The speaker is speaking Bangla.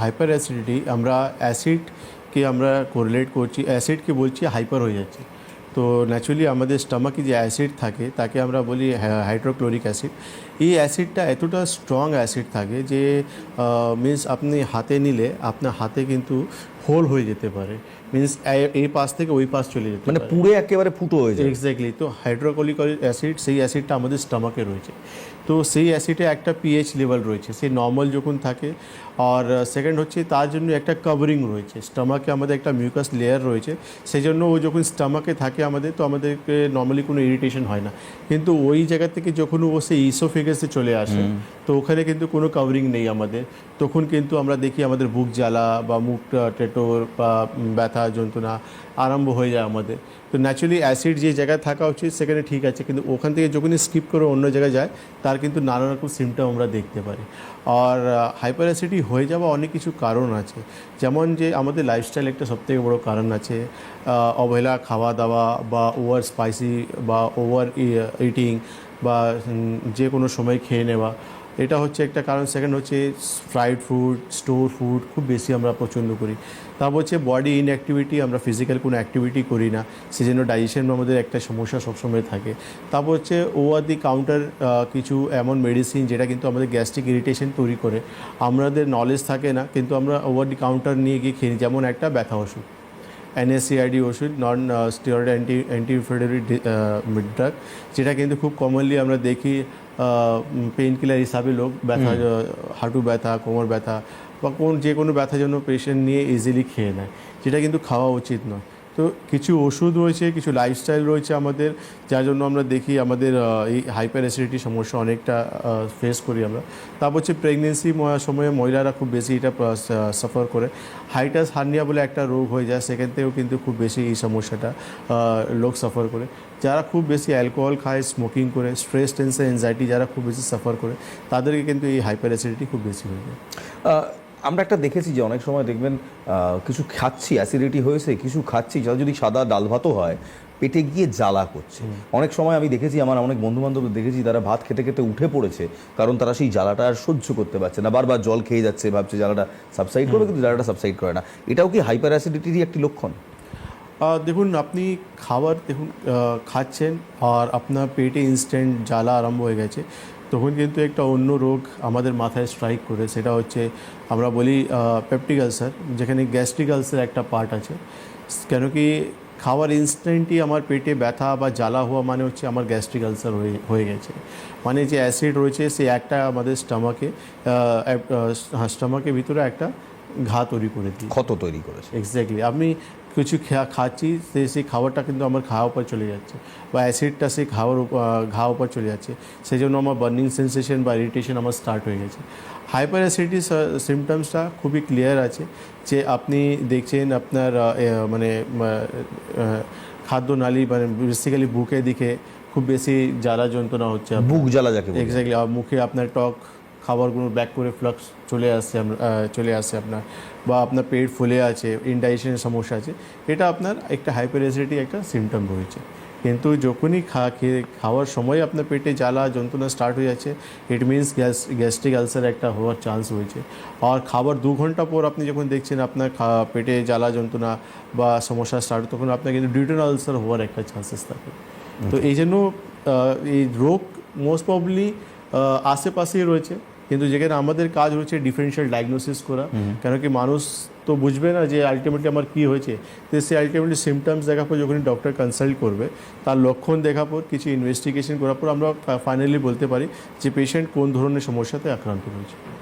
হাইপার অ্যাসিডিটি, আমরা অ্যাসিডকে আমরা কোরিলেট করছি, অ্যাসিডকে বলছি হাইপার হয়ে যাচ্ছে। তো ন্যাচুরালি আমাদের স্টমাকে যে অ্যাসিড থাকে, তাকে আমরা বলি হাইড্রোক্লোরিক অ্যাসিড। এই অ্যাসিডটা এতটা স্ট্রং অ্যাসিড থাকে যে মিন্স আপনি হাতে নিলে আপনার হাতে কিন্তু হোল হয়ে যেতে পারে। মিন্স এই পাশ থেকে ওই পাশ চলে যেতে মানে পারে। একেবারে ফুটো হয়ে যায়। এক্স্যাক্টলি তো হাইড্রোকলিক অ্যাসিড সেই অ্যাসিডটা আমাদের স্টমাকে রয়েছে। তো সেই অ্যাসিডে একটা পিএইচ লেভেল রয়েছে। সেই নর্মাল যখন থাকে আর সেকেন্ড হচ্ছে তার জন্য একটা কভারিং রয়েছে। স্টমাকে আমাদের একটা মিউকাস লেয়ার রয়েছে। সেই জন্য ও যখন স্টমাকে থাকে আমাদের তো আমাদেরকে নর্মালি কোনো ইরিটেশন হয় না। কিন্তু ওই জায়গা থেকে যখন ও সেই ইসোফেগাসে চলে আসে। তো ওখানে কিন্তু কোনো কাভারিং নেই আমাদের। তখন কিন্তু আমরা দেখি আমাদের বুক জ্বালা বা মুখ টেটোর বা ব্যথা যন্ত্রণা আরম্ভ হয়ে যায় আমাদের। তো ন্যাচুরালি অ্যাসিড যে জায়গায় থাকা উচিত সেখানে ঠিক আছে কিন্তু ওখান থেকে যখনই স্কিপ করে অন্য জায়গায় যায় তার কিন্তু নানা রকম সিমটম আমরা দেখতে পারি। আর হাইপার অ্যাসিডি হয়ে যাওয়া অনেক কিছু কারণ আছে। যেমন যে আমাদের লাইফস্টাইল একটা সবথেকে বড় কারণ আছে অবহেলা খাওয়া দাওয়া বা ওভার স্পাইসি বা ওভার ইটিং বা যে কোনো সময় খেয়ে নেওয়া। এটা হচ্ছে একটা কারণ। সেকেন্ড হচ্ছে ফ্রাইড ফুড স্টোর ফুড খুব বেশি আমরা পছন্দ করি। তারপর হচ্ছে বডি ইনঅ্যাক্টিভিটি আমরা ফিজিক্যাল কোনো অ্যাক্টিভিটি করি না। সেজন্য ডাইজেশন আমাদের একটা সমস্যা সবসময় থাকে। তারপর হচ্ছে ওভার দি কাউন্টার কিছু এমন মেডিসিন যেটা কিন্তু আমাদের গ্যাস্ট্রিক ইরিটেশন তৈরি করে। আমাদের নলেজ থাকে না, কিন্তু আমরা ওভার দি কাউন্টার নিয়ে গিয়ে খেয়ে। যেমন একটা ব্যথা ওষুধ। এনএসসিআইডি ওষুধ non steroid anti anti inflammatory drug যেটা কিন্তু খুব কমনলি আমরা দেখি পেইন কিলার হিসাবে লোক ব্যথা হাঁটু ব্যথা কোমর ব্যথা বা কোন যে কোনো ব্যথার জন্য পেশেন্ট নিয়ে ইজিলি খেয়ে নেয় যেটা কিন্তু খাওয়া উচিত নয়। তো কিছু ওষুধ রয়েছে, কিছু লাইফস্টাইল রয়েছে আমাদের, যার জন্য আমরা দেখি আমাদের এই হাইপার অ্যাসিডিটি সমস্যা অনেকটা ফেস করি আমরা। তারপর হচ্ছে প্রেগনেন্সি সময়ে মহিলারা খুব বেশি এটা সাফার করে। হাইটাস হার্নিয়া বলে একটা রোগ হয়ে যায়, সেখান থেকেও কিন্তু খুব বেশি এই সমস্যাটা লোক সাফার করে। যারা খুব বেশি অ্যালকোহল খায় স্মোকিং করে স্ট্রেস টেনশন এনজাইটি যারা খুব বেশি সাফার করে, তাদেরকে কিন্তু এই হাইপার অ্যাসিডিটি খুব বেশি হয়ে যায়। আমরা একটা দেখেছি যে অনেক সময় দেখবেন কিছু খাচ্ছি অ্যাসিডিটি হয়েছে কিছু খাচ্ছি যা যদি সাদা ডাল ভাতও হয় পেটে গিয়ে জ্বালা করছে। অনেক সময় আমি দেখেছি আমার অনেক বন্ধু বান্ধব দেখেছি তারা ভাত খেতে খেতে উঠে পড়েছে কারণ তারা সেই জ্বালাটা আর সহ্য করতে পারছে না। বারবার জল খেয়ে যাচ্ছে ভাবছে জ্বালাটা সাবসাইড করবে কিন্তু জ্বালাটা সাবসাইড করে না। এটাও কি হাইপার অ্যাসিডিটিরই একটি লক্ষণ? দেখুন আপনি খাবার দেখুন খাচ্ছেন আর আপনার পেটে ইনস্ট্যান্ট জ্বালা আরম্ভ হয়ে গেছে। তখন কিন্তু একটা অন্য রোগ আমাদের মাথায় স্ট্রাইক করে সেটা হচ্ছে আমরা বলি পেপটিক আলসার যেখানে গ্যাস্ট্রিক আলসার একটা পার্ট আছে। কেন কি খাওয়ার ইনস্ট্যান্টই আমার পেটে ব্যথা বা জ্বালা হওয়া মানে হচ্ছে আমার গ্যাস্ট্রিক আলসার হয়ে হয়ে গেছে। মানে যে অ্যাসিড রয়েছে সে একটা আমাদের স্টামাকে হ্যাঁ স্টামাকের ভিতরে একটা ঘা তৈরি করে দিই ক্ষত তৈরি করেছে। এক্স্যাক্টলি আমি কিছু খাচ্ছি সে সেই খাবারটা কিন্তু আমার খাওয়ার উপর চলে যাচ্ছে বা অ্যাসিডটা সেই খাওয়ার ঘা উপর চলে যাচ্ছে। সেই জন্য আমার বার্নিং সেন্সেশন বা ইরিটেশন আমার স্টার্ট হয়ে গেছে। হাইপার অ্যাসিডিটি সিমটমসটা খুবই ক্লিয়ার আছে যে আপনি দেখছেন আপনার মানে খাদ্য নালী মানে বেসিক্যালি বুকের দিকে খুব বেশি জ্বালা যন্ত্রণা হচ্ছে বুক জ্বালা যাকে। এক্স্যাক্টলি মুখে আপনার টক খাবারগুলো ব্যাক করে ফ্লাক্স চলে আসছে চলে আসছে আপনার। বা আপনার পেট ফুলে আছে ইনডাইজেশনের সমস্যা আছে এটা আপনার একটা হাইপার অ্যাসিডিটি একটা সিমটম রয়েছে। কিন্তু যখনই খা খেয়ে খাওয়ার সময় আপনার পেটে জ্বালা যন্ত্রণা স্টার্ট হয়ে যাচ্ছে it means gas gastric ulcer একটা হওয়ার চান্স হয়েছে আর খাবার দু ঘণ্টা পর আপনি যখন দেখছেন আপনার পেটে জ্বালা যন্ত্রণা বা সমস্যা স্টার্ট তখন আপনার কিন্তু ডিউটেন আলসার হওয়ার একটা চান্সেস থাকে। তো এই জন্য এই রোগ মোস্ট প্রবলি আশেপাশেই রয়েছে। কিন্তু যেখানে আমাদের কাজ হচ্ছে ডিফারেন্সিয়াল ডায়াগনোসিস করা। কেন কি মানুষ তো বুঝবে না যে আলটিমেটলি আমার কী হয়েছে। তো সে আলটিমেটলি সিমটমস দেখার পর যখন ডক্টর কনসাল্ট করবে তার লক্ষণ দেখার পর কিছু ইনভেস্টিগেশন করার পর আমরা ফাইনালি বলতে পারি যে পেশেন্ট কোন ধরনের সমস্যাতে আক্রান্ত রয়েছে